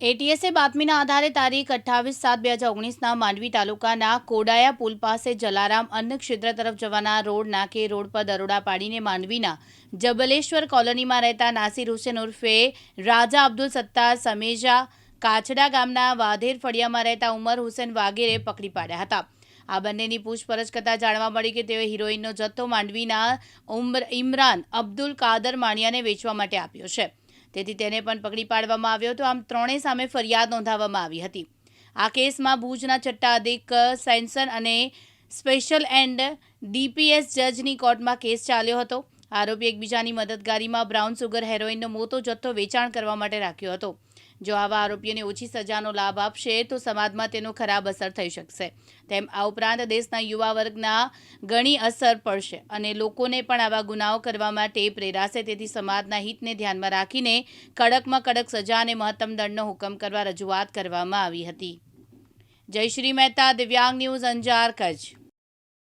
એટીએસે બાતમીના આધારે તારીખ અઠ્ઠાવીસ સાત બે હજાર ઓગણીસના માંડવી તાલુકાના કોડાયા પુલ પાસે જલારામ અન્ન ક્ષેત્ર તરફ જવાના રોડ નાકે રોડ પર દરોડા પાડીને માંડવીના જબલેશ્વર કોલોનીમાં રહેતા નાસિર હુસેન ઉર્ફે રાજા અબ્દુલ સત્તાર સમેજા કાછડા ગામના વાધેર ફળિયામાં રહેતા ઉમર હુસેન વાગેરે પકડી પાડ્યા હતા. આ બંનેની પૂછપરછ કરતાં જાણવા મળી કે તેઓએ હિરોઈનનો જથ્થો માંડવીના ઇમરાન અબ્દુલ કાદર માણિયાને વેચવા માટે આપ્યો છે. તેથી તેને પણ પકડી પાડવામાં આવ્યો હતો. આમ ત્રણેય સામે ફરિયાદ નોંધાવવામાં આવી હતી. આ કેસમાં ભુજના ચટ્ટા અધિક સેન્સન અને સ્પેશિયલ એન્ડ ડીપીએસ જજની કોર્ટમાં કેસ ચાલ્યો હતો. આરોપી એકબીજાની મદદગારીમાં બ્રાઉન સુગર હેરોઇનનો મોટો જથ્થો વેચાણ કરવા માટે રાખ્યો હતો. જો આવા આરોપીઓને ઓછી સજાનો લાભ આપશે, તો સમાજમાં તેનો ખરાબ અસર થઈ શકશે. તેમ આ ઉપરાંત દેશના યુવા વર્ગના ઘણી અસર પડશે અને લોકોને પણ આવા ગુનાઓ કરવા માટે પ્રેરાશે. તેથી સમાજના હિતને ધ્યાનમાં રાખીને કડકમાં કડક સજા અને મહત્તમ દંડનો હુકમ કરવા રજૂઆત કરવામાં આવી હતી. જયશ્રી મહેતા, દિવ્યાંગ ન્યૂઝ અંજાર, કચ્છ.